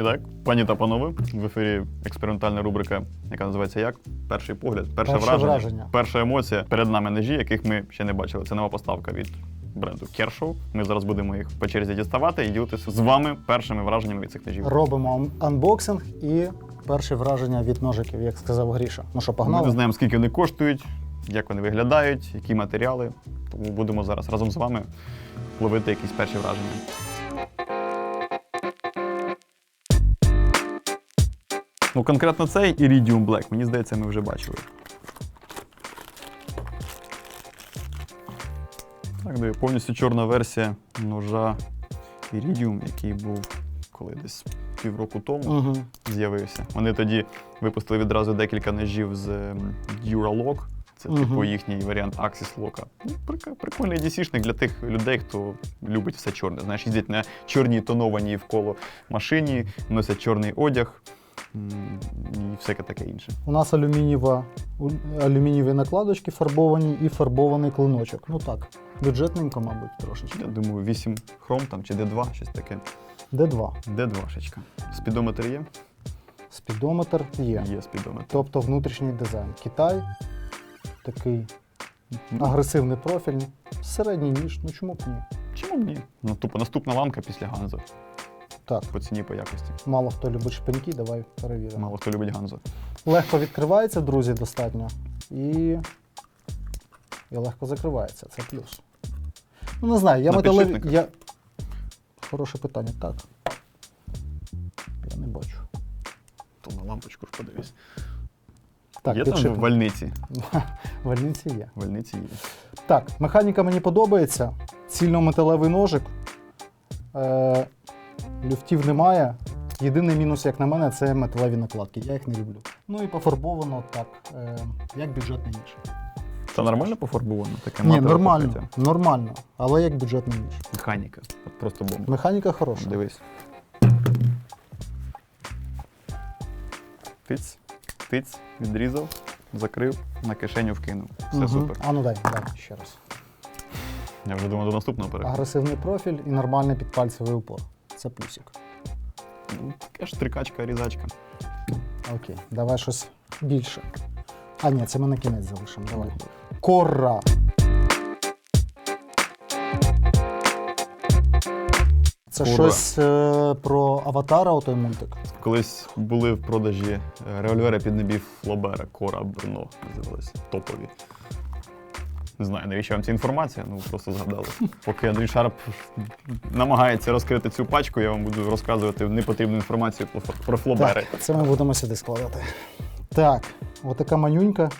І так, пані та панове, в ефірі експериментальна рубрика, яка називається як? Перший погляд, перше, Перше враження, враження. перша емоція. Перед нами ножі, яких ми ще не бачили. Це нова поставка від бренду Kershaw. Ми зараз будемо їх по черзі діставати і ділитися з вами першими враженнями від цих ножів. Робимо анбоксинг і перші враження від ножиків, як сказав Гріша. Ну що, Ми не знаємо, скільки вони коштують, як вони виглядають, які матеріали. Тому будемо зараз разом з вами ловити якісь перші враження. Ну, конкретно цей Iridium Black, мені здається, ми вже бачили. Так, диви, повністю чорна версія ножа Iridium, який був коли десь півроку тому Угу. з'явився. Вони тоді випустили відразу декілька ножів з Duralock. Це Мгм. типу їхній варіант Axis Lock. Ну, прикольний DC-шник для тих людей, хто любить все чорне. Знаєш, їздять на чорній тонованій вколо машині, носять чорний одяг і всяке таке інше. У нас алюмінієва, алюмінієві накладочки фарбовані і фарбований клиночок. Ну так, бюджетненько, мабуть, трошечки. Я думаю, 8 хром там чи D2, щось таке. Д2. D2-шечка. Спідометр є? Спідометр є. Є спідометр. Тобто внутрішній дизайн. Китай такий агресивний профіль. Середній ніж, ну чому б ні? Чому б ні? Ну, тупо наступна ламка після Ганзо. Так, По ціні, по якості. мало хто любить шпиньки, давай перевіримо. Мало хто любить Ганзо. Легко відкривається, друзі, достатньо. І, і легко закривається. Це плюс. Ну, не знаю, я На металеві. Я... Хороше питання, так. Я не бачу. То на лампочку ж подивись. Так, є там підшипник. вальниці? Вальниці є. Вальниці є. Так, механіка мені подобається. Цільно-металевий ножик. Е, люфтів немає. Єдиний мінус, як на мене, це металеві накладки. Я їх не люблю. Ну і пофарбовано так, е, як бюджетний ніж. Це нормально пофарбовано? Таке Ні, нормально, покриття? нормально, але як бюджетний ніж. Механіка. От просто бомба. Механіка хороша. Дивись. Тиць, тиць, відрізав, закрив, на кишеню вкинув. Все Мгм. супер. А ну дай, дай ще раз. Я вже думав до наступного переходу. Агресивний профіль і нормальний підпальцевий упор. Це плюсик. Ну, Така ж трикачка, різачка. Окей, давай щось більше. А, ні, це ми на кінець залишимо. Давай. Корра. Це Корра. щось е, про аватара, отой мультик. Колись були в продажі е, револьвери під набів Флобера, Кора Брно називалися. Топові. Не знаю, навіщо вам ця інформація, ну просто згадали. Поки Андрій Шарп намагається розкрити цю пачку, я вам буду розказувати непотрібну інформацію про, Флобери. Так, це ми будемо сюди складати. Так, отака манюнька.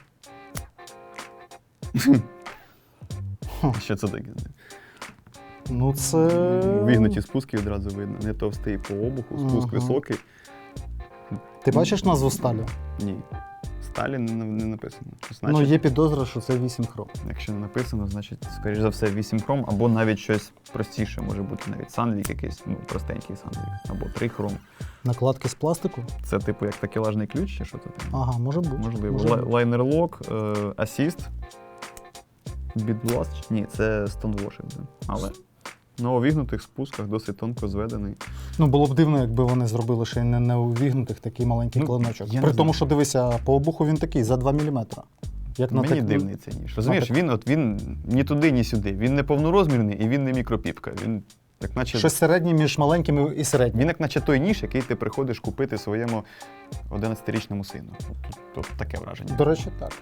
Що це таке? Ну, це. Вигнуті спуски одразу видно. Не товстий по обуху, спуск Ага. високий. Ти бачиш назву сталі? Ні. Сталі не, не написано. Що Ну, є підозра, що це 8 хром. Якщо не написано, значить, скоріш за все, 8 хром, або навіть щось простіше, може бути навіть санлік якийсь, ну, простенький санлік, або 3 хром. Накладки з пластику? Це типу як такелажний ключ, чи що це там? Ага, може бути. Можливо. Може бути. Лайнер лок, е, асіст, бітбласт. Ні, це стоунвошинг. Але на увігнутих спусках досить тонко зведений. Ну, було б дивно, якби вони зробили ще й не, не увігнутих такий маленький Ну, клиночок. При тому, знаю. що дивися, по обуху він такий за 2 мм. Як на Мені так- дивний цей ніж. Розумієш, він от він ні туди, ні сюди. Він не повнорозмірний і він не мікропіпка. Він як наче Щось середнє між маленькими і середнім. Він як наче той ніж, який ти приходиш купити своєму 11-річному сину. Тут, тут таке враження. До речі, так.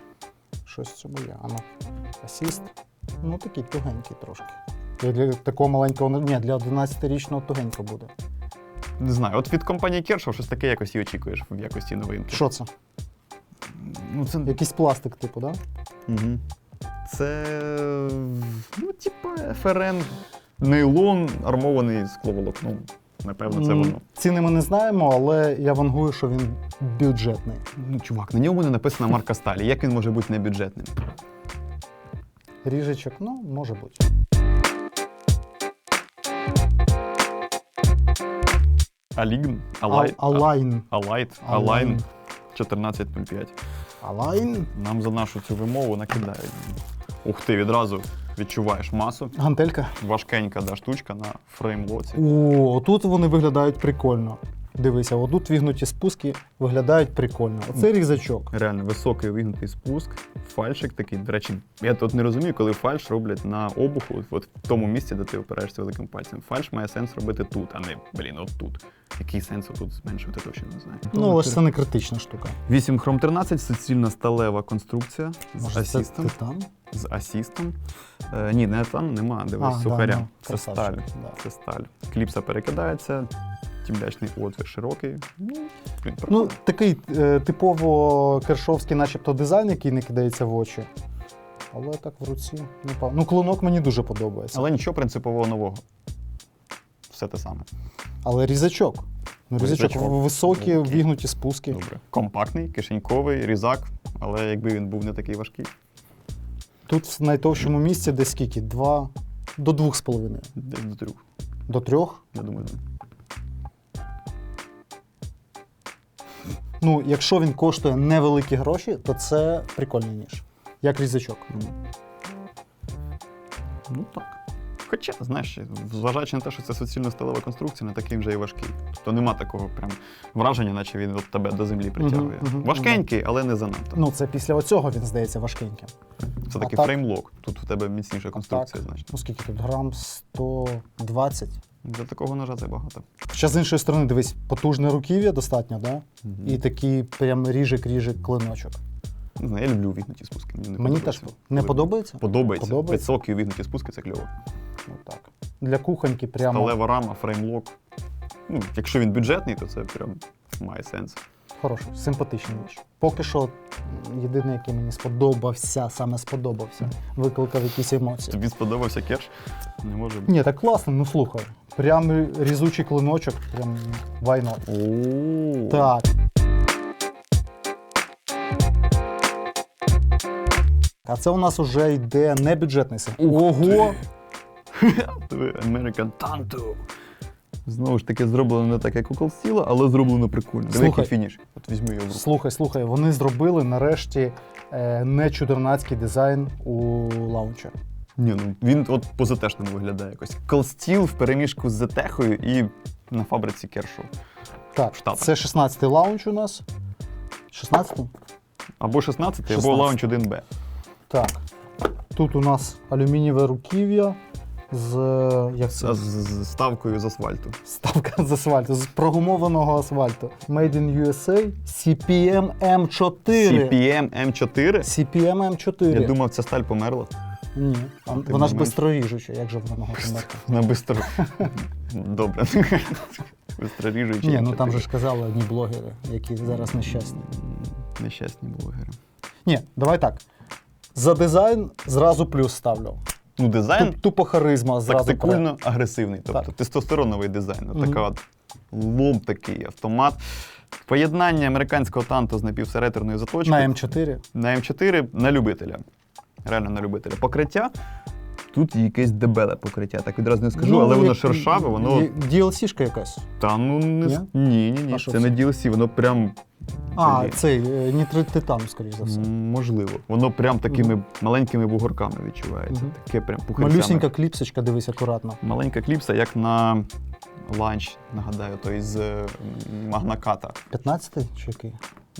Щось в цьому є. Ано. Асіст. Ну, такий тугенький трошки. І Для такого маленького, ні, для 11-річного тугенько буде. Не знаю, от від компанії Kershaw щось таке якось і очікуєш в якості новинки. Що це? Ну, це... Якийсь пластик, типу, так? Да? Угу. Це, ну, типа, ФРН, нейлон, армований скловолокном. Напевно, це воно. Ціни ми не знаємо, але я вангую, що він бюджетний. Ну, чувак, на ньому не написана марка сталі. Як він може бути небюджетним? Ріжечок, ну, може бути. Алігн, Ал- Алайт, Алайн. Алайт, Алайн. Алайн 1405. Алайн. Нам за нашу цю вимову накидають. Ух ти, відразу відчуваєш масу. Гантелька. Важкенька да, штучка на фреймлоці. О, тут вони виглядають прикольно. Дивися, отут вігнуті спуски виглядають прикольно. Оце різачок. Реально високий вигнутий спуск, фальшик такий. До речі, я тут не розумію, коли фальш роблять на обуху, от в тому місці, де ти опираєшся великим пальцем. Фальш має сенс робити тут, а не, блін, от тут. Який сенс тут зменшувати, точно не знаю. Ну, але ж це не критична штука. 8 хром 13 суцільна сталева конструкція з Може, це асістом. титан? З асістом. Е, ні, не там нема, дивись, А, да, сухаря. ну, це красавчик, сталь. да. Це сталь. Кліпса перекидається, тімлячний отвір широкий. Ну, Ну, такий е, типово кершовський, начебто, дизайн, який не кидається в очі. Але так в руці не пав. Ну, клинок мені дуже подобається. Але нічого принципового нового. Все те саме. Але різачок. Ну, різачок, Різачок. високі, окей. вігнуті спуски. Добре. Компактний, кишеньковий, різак, але якби він був не такий важкий, Тут в найтовщому місці десь скільки? Два до двох з половиною. десь до трьох, До трьох. я думаю. Ну, якщо він коштує невеликі гроші, то це прикольний ніж. Як різачок. Ну, так. Хоча, знаєш, зважаючи на те, що це суцільно сталева конструкція, не такий вже і важкий. Тобто нема такого прям враження, наче він от тебе до землі притягує. мгм, Важкенький, але не занадто. Ну, це після оцього він здається важкеньким. це такий так- фреймлок. Тут в тебе міцніша конструкція, значить. Ну скільки тут? Грам 120. Для такого ножа це багато. Хоча з іншої сторони, дивись, потужне руків'я достатньо, да? І такий прям ріжик-ріжик клиночок. Не знаю, я люблю вігнуті спуски. Мені, не Мені теж не подобається? Подобається. Подобається? Високі вігнуті спуски це кльово. Ну, так. Для кухоньки прямо Сталева рама, фреймлок. Ну, якщо він бюджетний, то це прям має сенс. хороший, симпатичний ніж. Поки що м, єдиний, який мені сподобався, саме сподобався, викликав якісь емоції. Тобі сподобався керш? Не може бути. Ні, так класно, ну слухай. Прям різучий клиночок, прям why not. О, Так. А це у нас вже йде не бюджетний син. Ого! American Tanto. Знову ж таки, зроблено не так, як у Steel, але зроблено прикольно. Диви, Слухай. який фініш. От візьми його в руку. Слухай, слухай, вони зробили нарешті е, не чудернацький дизайн у лаунчер. Ні, ну він от по ZT-шному виглядає якось. Steel в переміжку з ZT-хою і на фабриці Кершу. Так, Штатах. це 16-й лаунч у нас. 16-й? Або 16, або 16. лаунч 1B. Так. Тут у нас алюмінієве руків'я з. е, Як це? З, з, з ставкою з асфальту. Ставка з асфальту, з прогумованого асфальту. Made in USA CPM M4. CPM M4. CPM M4. Я думав, ця сталь померла. Ні. а Вона ж бистроріжуча, як же вона могла померти? Вона бистро. Добре. Бистро ріжучи. Ні, ну там же ж казали одні блогери, які зараз нещасні. Нещасні блогери. Ні, давай так. За дизайн зразу плюс ставлю. Ну, дизайн Туп- Тупо харизма зразу. тактикульно агресивний. Тобто Так. тестостероновий дизайн. Мгм. Така от лом такий автомат. Поєднання американського танту з напівсеретерною заточкою. На М4. На М4 на любителя. Реально на любителя. Покриття. Тут якесь дебеле покриття, так відразу не скажу, але воно Ну, як- шершаве, воно. є- DLC-шка якась. Та ну не Ні? ні, ні, ні. Що Це це? не DLC, воно прям. А, цей е, нітрит титан, скоріш за все. М, Можливо. Воно прям такими маленькими бугорками відчувається. Мгм. Таке прям пухирцями. Малюсінька кліпсочка, дивись акуратно. Маленька кліпса, як на ланч, нагадаю, той з е, магнаката, 15-й чи який?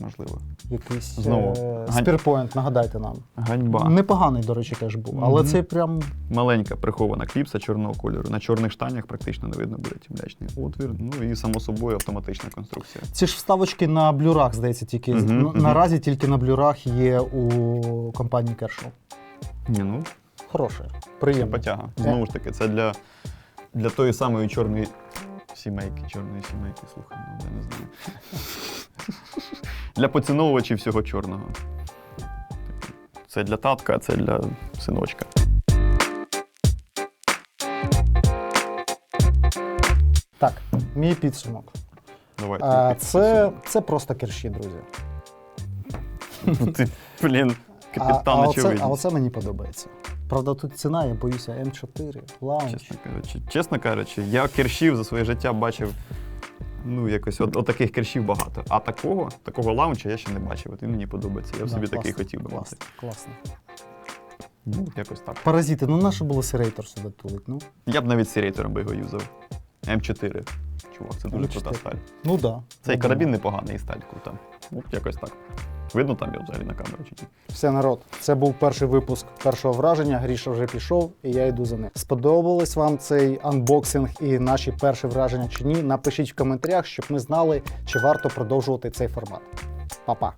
Можливо. Якийсь Знову. е, Гань- спірпоінт, нагадайте нам. Ганьба. Непоганий, до речі, теж був. Але Мгм. цей прям Маленька прихована кліпса чорного кольору. На чорних штанях практично не видно буде тімлячний отвір. Ну і само собою автоматична конструкція. Ці ж вставочки на блюрах, здається, тільки Мгм, ну, мгм. наразі тільки на блюрах є у компанії Kershaw. Ні, ну Хороше, це приємно. потяга. Знову ж таки, це для, для тої самої чорної сімейки. Чорної сімейки, слухай, ну я не знаю. для поціновувачів всього чорного. Це для татка, а це для синочка. Так, мій підсумок. Давай. А, ти це, це просто керші, друзі. Ти, блін, А, капітан а, оце, очевидність. а оце мені подобається. Правда, тут ціна, я боюся, М4, лаунч. Чесно кажучи, чесно кажучи, я кершів за своє життя бачив. Ну, якось от, от таких кершів багато. А такого, такого лаунча я ще не бачив. От він мені подобається. Я б Да, собі класно, такий хотів би мати. Класно. Ну, якось так. Паразити, ну наше було серейтор сюди тулить, ну. Я б навіть сірейтором би його юзав. М4. Чувак, це дуже крута сталь. Ну так. Да. Цей Ну, карабін непоганий і сталь крута. Ну, якось так. Видно там його взагалі на камеру чи ні? Все, народ, це був перший випуск першого враження. Гріша вже пішов, і я йду за ним. Сподобалось вам цей анбоксинг і наші перші враження чи ні? Напишіть в коментарях, щоб ми знали, чи варто продовжувати цей формат. Па-па!